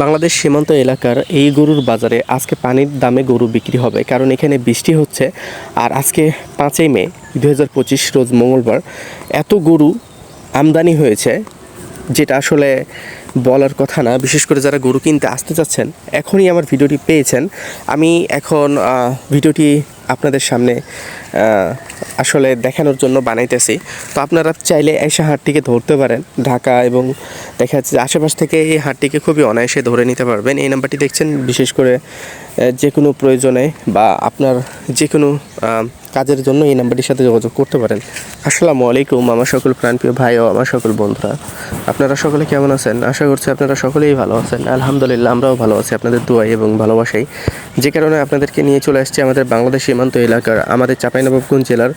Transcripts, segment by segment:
বাংলাদেশ সীমান্ত এলাকার এই গরুর বাজারে আজকে পানির দামে গরু বিক্রি হবে। কারণ এখানে বৃষ্টি হচ্ছে। আর আজকে পাঁচই মে দু হাজার পঁচিশ রোজ মঙ্গলবার এত গরু আমদানি হয়েছে, যেটা আসলে বলার কথা না। বিশেষ করে যারা গরু কিনতে আসতে চাচ্ছেন, এখনই আমার ভিডিওটি পেয়েছেন। আমি এখন ভিডিওটি আপনাদের সামনে আসলে দেখানোর জন্য বানাইতেছি। তো আপনারা চাইলে এসে হাটটিকে ধরতে পারেন। ঢাকা এবং দেখা যাচ্ছে আশেপাশ থেকে এই হাটটিকে খুবই অনায়াসে ধরে নিতে পারবেন। এই নাম্বারটি দেখছেন, বিশেষ করে যে কোনো প্রয়োজনে বা আপনার যে কোনো কাজের জন্য এই নাম্বারটির সাথে যোগাযোগ করতে পারেন। আসসালামু আলাইকুম, আমার সকল প্রাণপ্রিয় ভাই ও আমার সকল বন্ধুরা। আপনারা সকলে কেমন আছেন? আশা করছি আপনারা সকলেই ভালো আছেন। আলহামদুলিল্লাহ, আমরাও ভালো আছি আপনাদের দোয়াই এবং ভালোবাসাই। যে কারণে আপনাদেরকে নিয়ে চলে আসছি আমাদের বাংলাদেশ সীমান্ত এলাকার আমাদের চাঁপাইনবাবগঞ্জ জেলার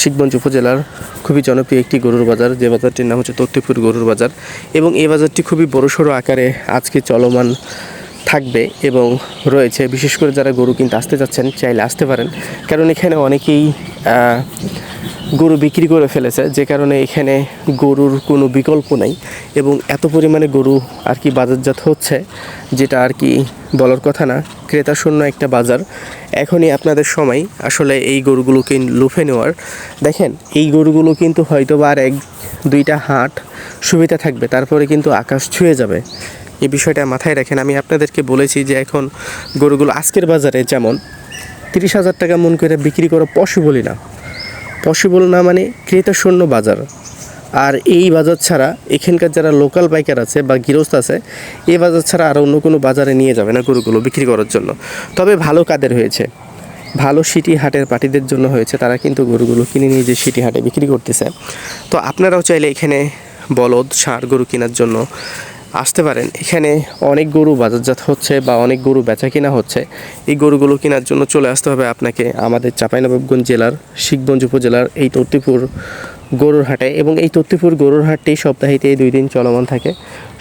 শিবগঞ্জ উপজেলার খুবই জনপ্রিয় একটি গরুর বাজার। যে বাজারটির নাম হচ্ছে তত্ত্বপুর গরুর বাজার। এবং এই বাজারটি খুবই বড়সড় আকারে আজকে চলমান থাকবে এবং রয়েছে। বিশেষ করে যারা গরু কিনতে আসতে যাচ্ছেন চাইলে আসতে পারেন। কারণ এখানে অনেকেই গরু বিক্রি করে ফেলেছে, যে কারণে এখানে গরুর কোনো বিকল্প নাই এবং এত পরিমাণে গরু আর কি বাজারজাত হচ্ছে, যেটা আর কি বলার কথা না। ক্রেতা শূন্য একটা বাজার। এখনই আপনাদের সময় আসলে এই গরুগুলোকে লুফে নেওয়ার। দেখেন, এই গরুগুলো কিন্তু হয়তো বা আর এক দুইটা হাট সুবিধা থাকবে, তারপরে কিন্তু আকাশ ছুঁয়ে যাবে। এই বিষয়টা মাথায় রাখেন। আমি আপনাদেরকে বলেছি যে এখন গরুগুলো আজকের বাজারে যেমন তিরিশ হাজার টাকা মন করে বিক্রি করা পসিবলই না। পসিবল না মানে ক্রেতা শূন্য বাজার। আর এই বাজার ছাড়া এখানকার যারা লোকাল বাইকার আছে বা গৃহস্থ আছে, এই বাজার ছাড়া আর অন্য কোনো বাজারে নিয়ে যাবে না গরুগুলো বিক্রি করার জন্য। তবে ভালো কাদের হয়েছে? ভালো সিটি হাটের পার্টিদের জন্য হয়েছে, তারা কিন্তু গরুগুলো কিনে নিয়ে যে সিটি হাটে বিক্রি করতেছে। তো আপনারাও চাইলে এখানে বলদ, ষাঁড় গরু কেনার জন্য আসতে পারেন। এখানে অনেক গরু বাজারজাত হচ্ছে বা অনেক গরু বেচা কিনা হচ্ছে। এই গরুগুলো কেনার জন্য চলে আসতে হবে আপনাকে আমাদের চাঁপাইনবাবগঞ্জ জেলার, শিখগঞ্জ উপজেলার এই তর্তিপুর গরুর হাটে এবং এই তর্তিপুর গরুর হাটটি সপ্তাহেতে দুই দিন চলমান থাকে।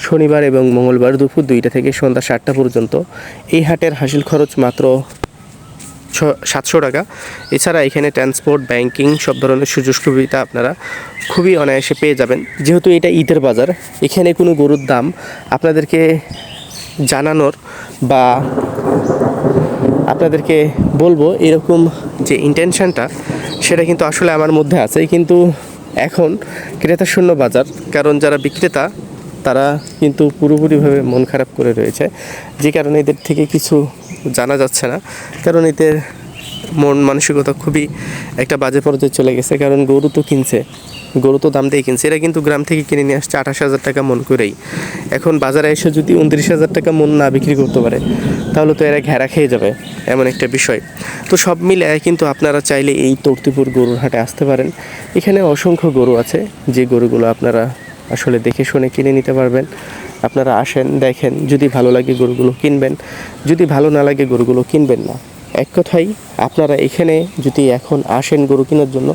শনিবার এবং মঙ্গলবার দুপুর দুইটা থেকে সন্ধ্যা সাতটা পর্যন্ত। এই হাটের হাসিল খরচ মাত্র সাতশো টাকা। এছাড়া এখানে ট্রান্সপোর্ট ব্যাংকিং সব ধরনের সুযোগ সুবিধা আপনারা খুবই অনায়াসে পেয়ে যাবেন। যেহেতু এটা ঈদের বাজার, এখানে কোনো গরুর দাম আপনাদেরকে জানানোর বা আপনাদেরকে বলব এরকম যে ইন্টেনশনটা সেটা কিন্তু আসলে আমার মধ্যে আছে। কিন্তু এখন ক্রেতা শূন্য বাজার, কারণ যারা বিক্রেতা, তারা কিন্তু পুরোপুরিভাবে মন খারাপ করে রয়েছে। যে কারণে এদের থেকে কিছু জানা যাচ্ছে না। কারণ এতে মন মানসিকতা খুবই একটা বাজে পর্যায়ে চলে গেছে। কারণ গরু তো কিনছে, গরু তো দাম দিয়ে কিনছে। এরা কিন্তু গ্রাম থেকে কিনে নিয়ে আসছে আঠাশ হাজার টাকা মন করেই। এখন বাজারে এসে যদি উনত্রিশ হাজার টাকা মন না বিক্রি করতে পারে, তাহলে তো এরা ঘেরা খেয়ে যাবে, এমন একটা বিষয়। তো সব মিলে কিন্তু আপনারা চাইলে এই তর্তিপুর গরুর হাটে আসতে পারেন। এখানে অসংখ্য গরু আছে, যে গরুগুলো আপনারা আসলে দেখে শুনে কিনে নিতে পারবেন। আপনারা আসেন, দেখেন, যদি ভালো লাগে গরুগুলো কিনবেন। যদি ভালো না লাগে গরুগুলো কিনবেন না। এক কথাই, আপনারা এখানে যদি এখন আসেন গরু কেনার জন্য,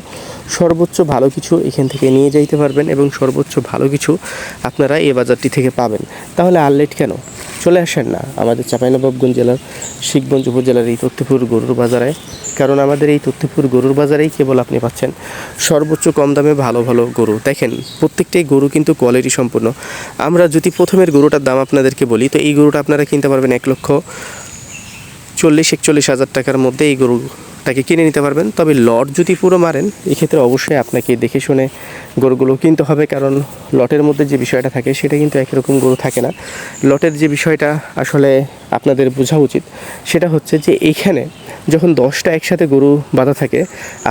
সর্বোচ্চ ভালো কিছু এখান থেকে নিয়ে যাইতে পারবেন এবং সর্বোচ্চ ভালো কিছু আপনারা এই বাজারটি থেকে পাবেন। তাহলে আর লেট কেন? চলে আসেন না আমাদের চাঁপাইনবাবগঞ্জ জেলার শিখগঞ্জ উপজেলার এই তথ্যপুর গরুর বাজারে, কারণ আমাদের এই তথ্যপুর গরুর বাজারেই কেবল আপনি পাচ্ছেন সর্বোচ্চ কম দামে ভালো ভালো গরু। দেখেন, প্রত্যেকটাই গরু কিন্তু কোয়ালিটি সম্পূর্ণ। আমরা যদি প্রথমের গরুটার দাম আপনাদেরকে বলি, তো এই গরুটা আপনারা কিনতে পারবেন এক লক্ষ চল্লিশ, একচল্লিশ হাজার টাকার মধ্যে এই গরুটাকে কিনে নিতে পারবেন। তবে লট যদি পুরো মারেন, এক্ষেত্রে অবশ্যই আপনাকে দেখে শুনে গরুগুলো কিনতে হবে, কারণ লটের মধ্যে যে বিষয়টা থাকে, সেটা কিন্তু একরকম গরু থাকে না। লটের যে বিষয়টা আসলে আপনাদের বোঝা উচিত, সেটা হচ্ছে যে এইখানে যখন দশটা একসাথে গরু বাঁধা থাকে,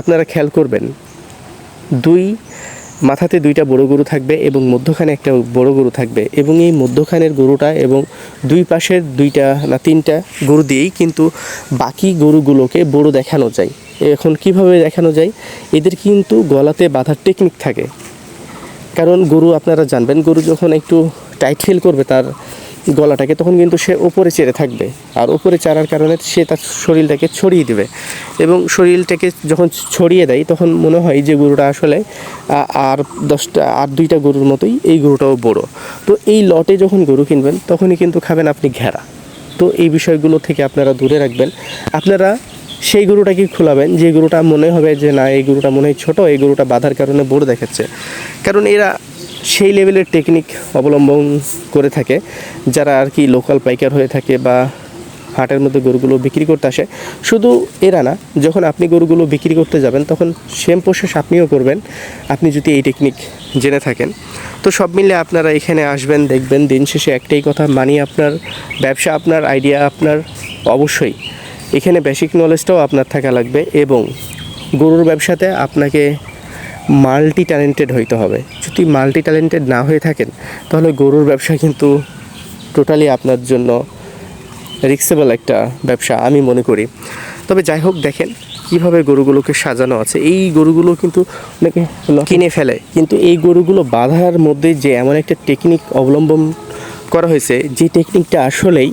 আপনারা খেয়াল করবেন, দুই মাথাতে দুইটা বড় গরু থাকবে এবং মধ্যখানে একটা বড় গরু থাকবে এবং এই মধ্যখানের গরুটা এবং দুই পাশের দুইটা না তিনটা গরু দিয়েই কিন্তু বাকি গরুগুলোকে বড় দেখানো যায়। এখন কীভাবে দেখানো যায়? এদের কিন্তু গলাতে বাঁধার টেকনিক থাকে। কারণ গরু আপনারা জানবেন, গরু যখন একটু টাইট ফিল করবে তার গলাটাকে, তখন কিন্তু সে ওপরে চেড়ে থাকবে। আর ওপরে চারার কারণে সে তার শরীরটাকে ছড়িয়ে দেবে। এবং শরীরটাকে যখন ছড়িয়ে দেয়, তখন মনে হয় যে গরুটা আসলে আর দশটা, আর দুইটা গরুর মতোই এই গরুটাও বড়। তো এই লটে যখন গরু কিনবেন, তখনই কিন্তু খাবেন আপনি ঘেরা। তো এই বিষয়গুলো থেকে আপনারা দূরে রাখবেন। আপনারা সেই গরুটাকে খোলাবেন, যে গরুটা মনে হবে যে, না, এই গরুটা মনে হয় ছোটো, এই গরুটা বাঁধার কারণে বড় দেখাচ্ছে। কারণ এরা সেই লেভেলের টেকনিক অবলম্বন করে থাকে। যারা আর কি লোকাল পাইকার হয়ে থাকে বা হাটের মধ্যে গরুগুলো বিক্রি করতে আসে, শুধু এরা না, যখন আপনি গরুগুলো বিক্রি করতে যাবেন, তখন সেম প্রসেস আপনিও করবেন। আপনি যদি এই টেকনিক জেনে থাকেন। তো সব মিলে আপনারা এখানে আসবেন, দেখবেন, দিন শেষে একটাই কথা মানি আপনার, ব্যবসা আপনার আইডিয়া আপনার, অবশ্যই। এখানে বেসিক নলেজটাও আপনার থাকা লাগবে এবং গরুর ব্যবসাতে আপনাকে মাল্টি ট্যালেন্টেড হইতে হবে। যদি মাল্টি ট্যালেন্টেড না হয়ে থাকেন, তাহলে গরুর ব্যবসা কিন্তু টোটালি আপনার জন্য রিক্সেবল একটা ব্যবসা, আমি মনে করি। তবে যাই হোক, দেখেন কীভাবে গরুগুলোকে সাজানো আছে। এই গরুগুলো কিন্তু অনেকে কিনে ফেলে, কিন্তু এই গরুগুলো বাঁধার মধ্যে যে এমন একটা টেকনিক অবলম্বন করা হয়েছে, যে টেকনিকটা আসলেই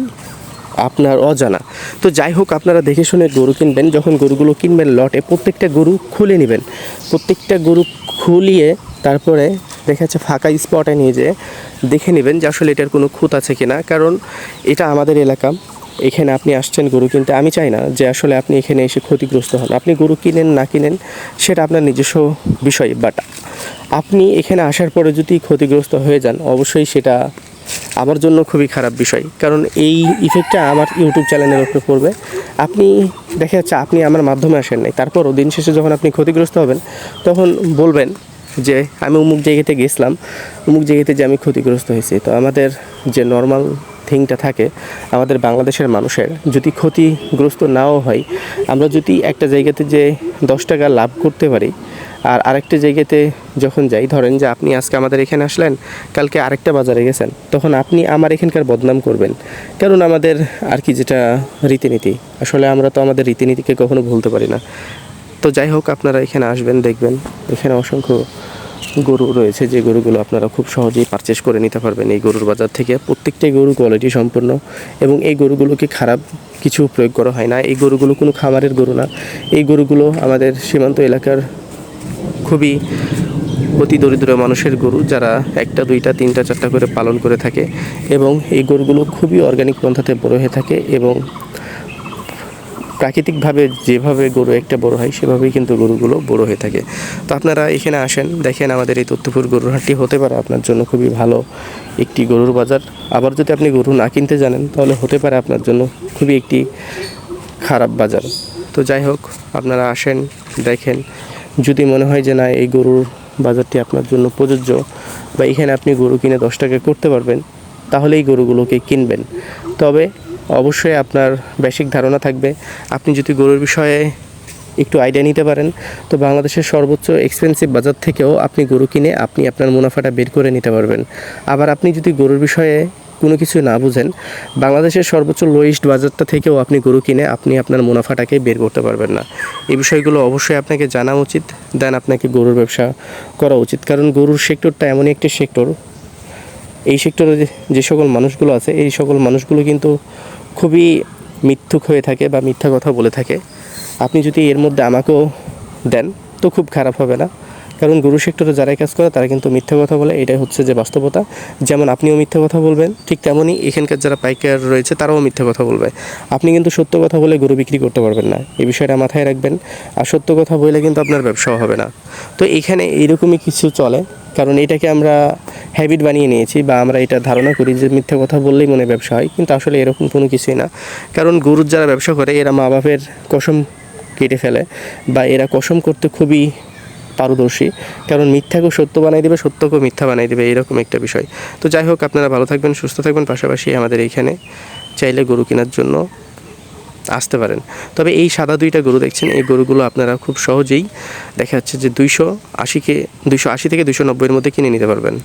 আপনার অজানা। তো যাই হোক আপনারা দেখে শুনে গরু কিনবেন। যখন গরুগুলো কিনবেন লটে, প্রত্যেকটা গরু খুলে নেবেন। প্রত্যেকটা গরু খুলিয়ে তারপরে দেখা যাচ্ছে ফাঁকা স্পটে নিয়ে যেয়ে দেখে নেবেন যে আসলে এটার কোনো খুঁত আছে কিনা। কারণ এটা আমাদের এলাকা। এখানে আপনি আসছেন গরু কিনতে। আমি চাই না যে আসলে আপনি এখানে এসে ক্ষতিগ্রস্ত হন। আপনি গরু কিনেন, না কিনেন, সেটা আপনার নিজস্ব বিষয়। বাট আপনি এখানে আসার পরে যদি ক্ষতিগ্রস্ত হয়ে যান, অবশ্যই সেটা আমার জন্য খুবই খারাপ বিষয়। কারণ এই ইফেক্টটা আমার ইউটিউব চ্যানেলের উপরে পড়বে। আপনি, দেখা যাচ্ছে আপনি আমার মাধ্যমে আসেন নাই। তারপরও দিন শেষে যখন আপনি ক্ষতিগ্রস্ত হবেন, তখন বলবেন যে, আমি অমুক জায়গাতে গেছিলাম, অমুক জায়গাতে যে আমি ক্ষতিগ্রস্ত হয়েছি। তো আমাদের যে নর্মাল থিংটা থাকে, আমাদের বাংলাদেশের মানুষের যদি ক্ষতিগ্রস্ত নাও হয়, আমরা যদি একটা জায়গাতে যে দশ টাকা লাভ করতে পারি আর আরেকটা জায়গাতে যখন যাই, ধরেন যে আপনি আজকে আমাদের এখানে আসলেন, কালকে আরেকটা বাজারে গেছেন, তখন আপনি আমার এখানকার বদনাম করবেন। কারণ আমাদের আর কি যেটা রীতিনীতি, আসলে আমরা তো আমাদের রীতিনীতিকে কখনো ভুলতে পারি না। তো যাই হোক, আপনারা এখানে আসবেন, দেখবেন, এখানে অসংখ্য গরু রয়েছে, যে গরুগুলো আপনারা খুব সহজেই পারচেস করে নিতে পারবেন এই গরুর বাজার থেকে। প্রত্যেকটাই গরু কোয়ালিটি সম্পূর্ণ এবং এই গরুগুলোকে খারাপ কিছু প্রয়োগ করা হয় না। এই গরুগুলো কোনো খামারের গরু না। এই গরুগুলো আমাদের সীমান্ত এলাকার খুবই অতি দরিদ্র মানুষের গরু যারা একটা, দুইটা, তিনটা, চারটা করে পালন করে থাকে এবং এই গরুগুলো খুবই অর্গানিক পন্থাতে বড় হয়ে থাকে এবং প্রাকৃতিকভাবে যেভাবে গরু একটা বড় হয়, সেভাবেই কিন্তু গরুগুলো বড় হয়ে থাকে। তো আপনারা এখানে আসেন, দেখেন আমাদের এই তথ্যপুর গরুর হাটটি হতে পারে আপনার জন্য খুবই ভালো একটি গরুর বাজার। আবার যদি আপনি গরু না কিনতে জানেন, তাহলে হতে পারে আপনার জন্য খুবই একটি খারাপ বাজার। তো যাই হোক, আপনারা আসেন, দেখেন যদি মনে হয় যে না, এই গরুর বাজারটি আপনার জন্য প্রযোজ্য বা এখানে আপনি গরু কিনে দশ টাকা করতে পারবেন, তাহলে এই গরুগুলোকে কিনবেন। তবে অবশ্যই আপনার বেসিক ধারণা থাকবে। আপনি যদি গরুর বিষয়ে একটু আইডিয়া নিতে পারেন, তো বাংলাদেশের সর্বোচ্চ এক্সপেন্সিভ বাজার থেকেও আপনি গরু কিনে আপনি আপনার মুনাফাটা বের করে নিতে পারবেন। আবার আপনি যদি গরুর বিষয়ে কোনো কিছু না বুঝেন, বাংলাদেশের সর্বোচ্চ লোয়েস্ট বাজারটা থেকেও আপনি গরু কিনে আপনি আপনার মুনাফাটাকে বের করতে পারবেন না। এই বিষয়গুলো অবশ্যই আপনাকে জানা উচিত, দেন আপনাকে গরুর ব্যবসা করা উচিত। কারণ গরুর সেক্টরটা এমনই একটি সেক্টর। এই সেক্টরে যে- সকল মানুষগুলো আছে, এই সকল মানুষগুলো কিন্তু খুবই মিথ্যুক হয়ে থাকে বা মিথ্যা কথা বলে থাকে। আপনি যদি এর মধ্যে আমাকেও দেন, তো খুব খারাপ হবে না। কারণ গরু সেক্টরে যারাই কাজ করে, তারা কিন্তু মিথ্যা কথা বলে, এটাই হচ্ছে যে বাস্তবতা। যেমন আপনিও মিথ্যা কথা বলবেন, ঠিক তেমনই এখানকার যারা পাইকার রয়েছে, তারাও মিথ্যা কথা বলবে। আপনি কিন্তু সত্য কথা বলে গরু বিক্রি করতে পারবেন না। এই বিষয়টা মাথায় রাখবেন। আর সত্য কথা বলে কিন্তু আপনার ব্যবসাও হবে না। তো এখানে এইরকমই কিছু চলে, কারণ এটাকে আমরা হ্যাবিট বানিয়ে নিয়েছি বা আমরা এটা ধারণা করি যে মিথ্যা কথা বললেই মনে ব্যবসা হয়, কিন্তু আসলে এরকম কোনো কিছুই না। কারণ গরুর যারা ব্যবসা করে, এরা মা বাপের কসম কেটে ফেলে বা এরা কসম করতে খুবই পারদর্শী। কারণ মিথ্যাকেও সত্য বানাই দেবে সত্যকেও মিথ্যা বানাই দেবে, এরকম একটা বিষয়। তো যাই হোক, আপনারা ভালো থাকবেন, সুস্থ থাকবেন, পাশাপাশি আমাদের এইখানে চাইলে গরু কেনার জন্য আসতে পারেন। তবে এই সাদা দুইটা গরু দেখছেন, এই গরুগুলো আপনারা খুব সহজেই দেখা যাচ্ছে যে দুইশো আশিকে, দুইশো আশি থেকে দুইশো নব্বইয়ের মধ্যে কিনে নিতে পারবেন।